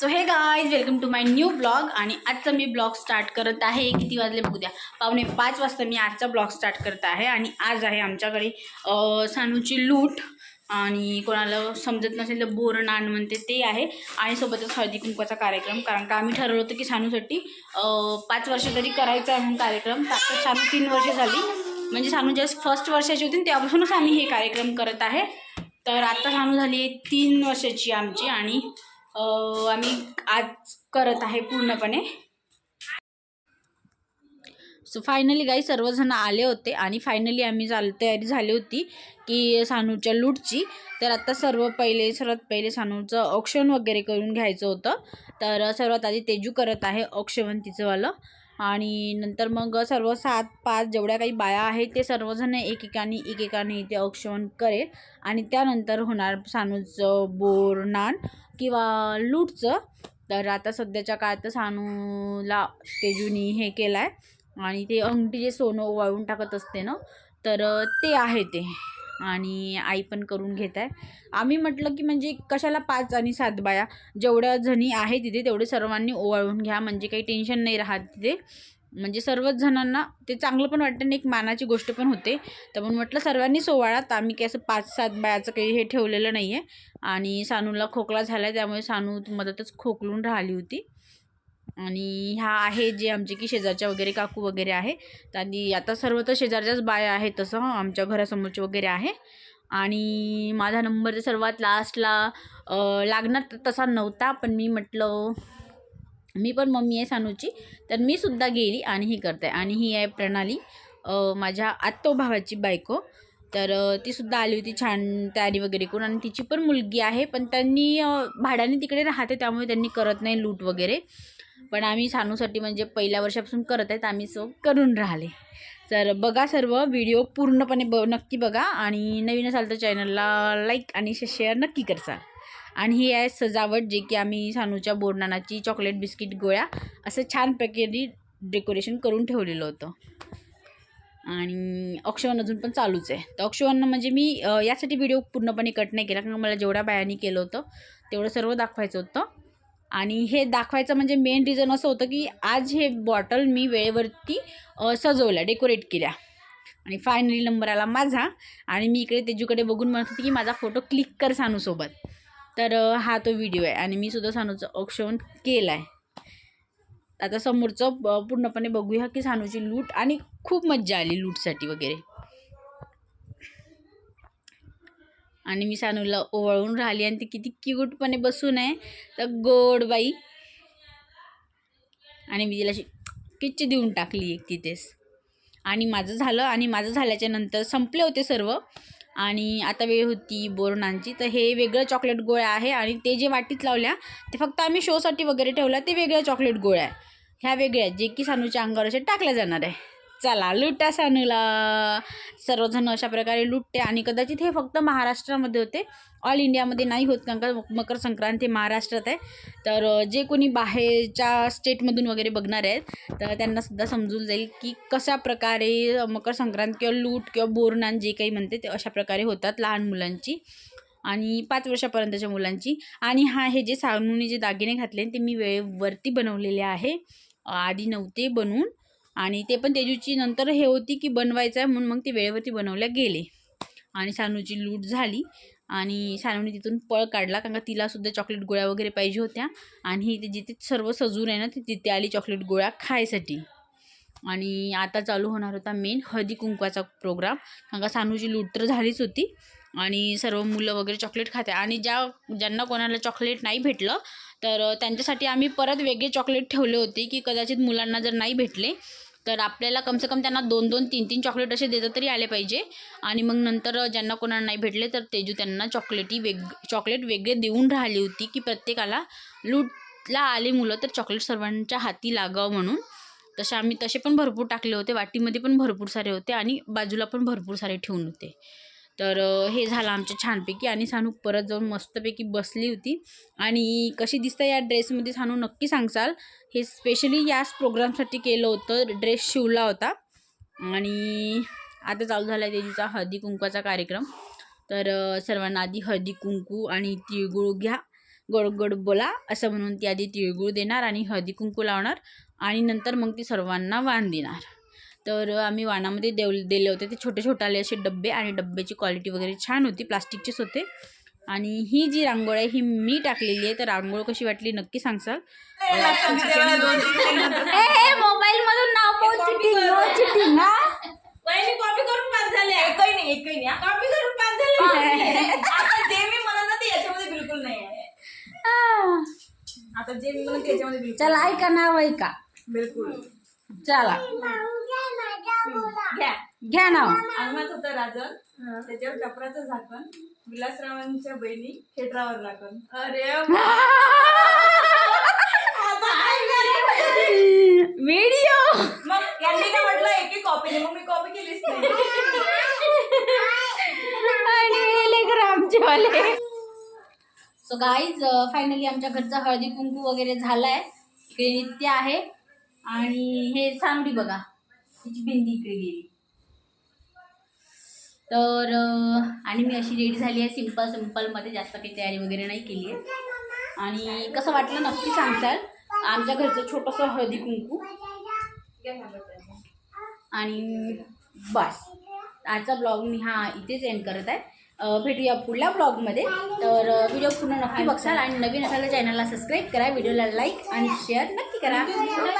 So hey guys welcome to my new blog आणि आजचा मी blog start करत आहे. किती वाजले बघू द्या. पावणे पाच वाजता मी आजचा ब्लॉग स्टार्ट करत आहे आणि आज आहे आमच्याकडे सानूची लूट आणि कोणाला समजत नसेल तर बोर नान म्हणते ते आहे. आणि सोबतच हळदी कुंकवाचा कार्यक्रम कारण का आम्ही ठरवलं होतं की सानूसाठी पाच वर्ष तरी करायचा आहे म्हणून कार्यक्रम. तर सानू तीन वर्ष झाली. म्हणजे सानू जस्ट फर्स्ट वर्षाची होती तेव्हापासूनच आम्ही हे कार्यक्रम करत आहे. तर आता सानू झाली आहे तीन वर्षाची आमची आणि आम्ही आज करत आहे पूर्णपणे. सो फायनली गाई सर्वजण आले होते आणि फायनली आम्ही चाल तयारी झाली होती की सानूच्या लूटची. तर आता सर्व पहिले सर्वात पहिले सानूचं औक्षण वगैरे करून घ्यायचं होतं. तर सर्वात आधी तेजू करत आहे ऑक्षवंतीचंवालं आणि नंतर मग सर्व सात पाच जेवढ्या काही बाया आहेत ते सर्वजण एकेकाने एकेकाने इथे औक्षण करेल. आणि त्यानंतर होणार सानूचं बोर नान किंवा लूटचं. तर आता सध्याच्या काळात सानूला तेजूनी हे केलं आहे आणि ते अंगठी जे सोनं वाळून टाकत असते ना तर ते आहे ते. आणि आई पण करून घेत आहे. आम्ही म्हटलं की म्हणजे कशाला पाच आणि सात बाया? जेवढ्या जणी आहे तिथे तेवढे सर्वांनी ओवाळून घ्या म्हणजे काही टेन्शन नाही राहत तिथे. म्हणजे सर्वच जणांना ते चांगलं पण वाटतं आणि एक मानाची गोष्ट पण होते. तर म्हणून म्हटलं सर्वांनीच ओवाळात आम्ही काही असं पाच सात बायाचं काही हे ठेवलेलं नाही आहे आणि सानूला खोकला झाला आहे त्यामुळे सानू मदतच खोकलून राहिली होती. आणि ह्या आहे जे आमचे की शेजारच्या वगैरे काकू वगैरे आहे. आणि आता सर्व तर शेजारच्याच बाया आहेत तसं आमच्या घरासमोरचे वगैरे आहे. आणि माझा नंबर सर्वात लास्टला लागणार तसा नव्हता पण मी म्हटलं मी पण मम्मी आहे सानूची तर मी सुद्धा गेली आणि ही करते आणि ही आहे प्रणाली माझ्या आत्तो भावाची बायको. तर तीसुद्धा ती सुद्धा आली होती छान तयारी वगैरे करून आणि तिची पण मुलगी आहे पण त्यांनी भाड्याने तिकडे राहते त्यामुळे त्यांनी करत नाही लूट वगैरे. पण आम्ही सानूसाठी म्हणजे पहिल्या वर्षापासून करत आहेत आम्ही सो करून राहिले. तर बघा सर्व व्हिडिओ पूर्णपणे ब नक्की बघा आणि नवीन असाल तर चॅनलला लाईक आणि शेअर नक्की करसाल आणि ही आहे सजावट जे की आम्ही सानूच्या बोरनानाची चॉकलेट बिस्किट गोळ्या असं छान प्रकारे डेकोरेशन करून ठेवलेलं होतं. आणि अक्षवन अजून पण चालूच आहे. तर अक्षवन म्हणजे मी यासाठी व्हिडिओ पूर्णपणे कट नाही केला कारण मला जेवढ्या बायांनी केलं होतं तेवढं सर्व दाखवायचं होतं. आणि हे दाखवायचं म्हणजे मेन रिझन असं होतं की आज हे बॉटल मी वेळेवरती सजवल्या डेकोरेट केल्या. आणि फायनली नंबर आला माझा. आणि मी इकडे तेजूकडे बघून म्हणत होती की माझा फोटो क्लिक कर सानूसोबत. तर हा तो व्हिडिओ आहे आणि मी सुद्धा सानूचं औक्षण केलं आहे आता समोरचं पूर्णपणे बघूया की सानूची लूट आणि खूप मज्जा आली लूटसाठी वगैरे. आणि मी सानूला ओवाळून राहिली आणि ती किती क्यूटपणे बसून आहे. तर गोड बाई. आणि मी तिला अशी किच्ची देऊन टाकली एक तिथेच आणि माझं झालं आणि माझं झाल्याच्यानंतर संपले होते सर्व. आणि आता वेळ होती बोरणांची. तर हे वेगळं चॉकलेट गोळ्या आहे आणि ते जे वाटीत लावल्या ते फक्त आम्ही शोसाठी वगैरे ठेवल्या ते वेगळ्या चॉकलेट गोळ्या आहे. ह्या वेगळ्या आहेत, जे की सानूच्या अंगावर असे टाकल्या जाणार आहे. चला लुटा सानूला सर्वजण अशा प्रकारे लुटते आणि कदाचित हे फक्त महाराष्ट्रामध्ये होते. ऑल इंडियामध्ये नाही होत कारण का मकर संक्रांत हे महाराष्ट्रात आहे. तर जे कोणी बाहेरच्या स्टेटमधून वगैरे बघणार आहेत तर त्यांनासुद्धा समजून जाईल की कशा प्रकारे मकर संक्रांत किंवा लूट किंवा बोरनान जे काही म्हणते ते अशा प्रकारे होतात लहान मुलांची आणि पाच वर्षापर्यंतच्या मुलांची. आणि हा हे जे सानूने जे दागिने घातले ते मी वेळेवरती बनवलेले आहे. आधी नव्हते बनवून. आणि ते पण तेजूची नंतर हे होती की बनवायचं आहे म्हणून मग ते वेळेवरती बनवल्या गेले. आणि सानूची लूट झाली आणि सानूने तिथून पळ काढला कारण का तिलासुद्धा चॉकलेट गोळ्या वगैरे पाहिजे होत्या. आणि ते जिथे सर्व सजून आहे ना ती तिथे आली चॉकलेट गोळ्या खायसाठी. आणि आता चालू होणार होता मेन हळदी कुंकवाचा प्रोग्राम कारण का सानूची लूट तर झालीच होती. आणि सर्व मुलं वगैरे चॉकलेट खाते. आणि ज्या ज्यांना कोणाला चॉकलेट नाही भेटलं तर त्यांच्यासाठी आम्ही परत वेगळे चॉकलेट ठेवले होते की कदाचित मुलांना जर नाही भेटले तर आपल्याला कमसे कम त्यांना दोन दोन तीन तीन चॉकलेट असे देता तरी आले पाहिजे. आणि मग नंतर ज्यांना कोणाला नाही भेटले तर तेजू त्यांना चॉकलेटी वेग चॉकलेट वेगळे देऊन राहिली होती की प्रत्येकाला लूटला आले मुलं तर चॉकलेट सर्वांच्या हाती लागावं म्हणून. तसे आम्ही तसे पण भरपूर टाकले होते वाटीमध्ये पण भरपूर सारे होते आणि बाजूला पण भरपूर सारे ठेवून होते. तर हे झालं आमच्या छानपैकी आणि सानू परत जाऊन मस्तपैकी बसली होती. आणि कशी दिसतं या ड्रेसमध्ये सानू नक्की सांगसाल. हे स्पेशली याच प्रोग्रामसाठी केलं होतं. ड्रेस शिवला होता. आणि आता चालू झाला आहे तेजीचा हळदी कुंकवाचा कार्यक्रम. तर सर्वांना आधी हळदी कुंकू आणि तिळगुळ घ्या. गडगड बोला असं म्हणून ती आधी तिळगुळ देणार आणि हळदी कुंकू लावणार. आणि नंतर मग ती सर्वांना वाण देणार. तर आम्ही वाणामध्ये देव दिले होते. ते छोटे छोटे आले असे डब्बे आणि डब्याची क्वालिटी वगैरे छान होती प्लास्टिकचेच होते. आणि ही जी रांगोळ आहे ही मी टाकलेली आहे. तर रांगोळ कशी वाटली नक्की सांगसाल. मोबाईल मधून नाव चिटिंग कॉपी करून पास झाले. एकही नाही एकही नाही कॉपी करून पास झाले. आता जे मी म्हणत ना ते याच्यामध्ये बिलकुल नाही आहे. आता जे मी म्हणत ते याच्यामध्ये बिलकुल चला ऐका नाव ऐका. बिलकुल. चला. घ्या. घ्या नाव अंगणात होतं राजन. त्याच्यावर टपराचं झाकण. विलासरावांच्या बहिणी खेटरावर राखण. अरे व्हिडिओ मग यांनी काय म्हटलं? एक एक कॉपी मग मी कॉपी केलीच नाही. वाले. सो गाईज फायनली आमच्या घरचं हळदी कुंकू वगैरे झालाय. इकडे नित्य आहे. आणि हे सांगडी बघा. तिची बिंदी इकडे गेली तर आणि मी अशी रेडी झाली आहे. सिंपल सिम्पलमध्ये जास्त काही तयारी वगैरे नाही केली आहे. आणि कसं वाटलं नक्की सांगसाल आमच्या घरचं छोटंसं हळदी कुंकू. आणि बस. आजचा ब्लॉग मी हा इथेच एंड करत आहे. भेटूया पुढल्या ब्लॉगमध्ये. तर व्हिडिओ पूर्ण नक्की बघसाल. आणि नवीन असाल तर चॅनलला सबस्क्राईब करा. व्हिडिओला लाईक आणि शेअर नक्की करा.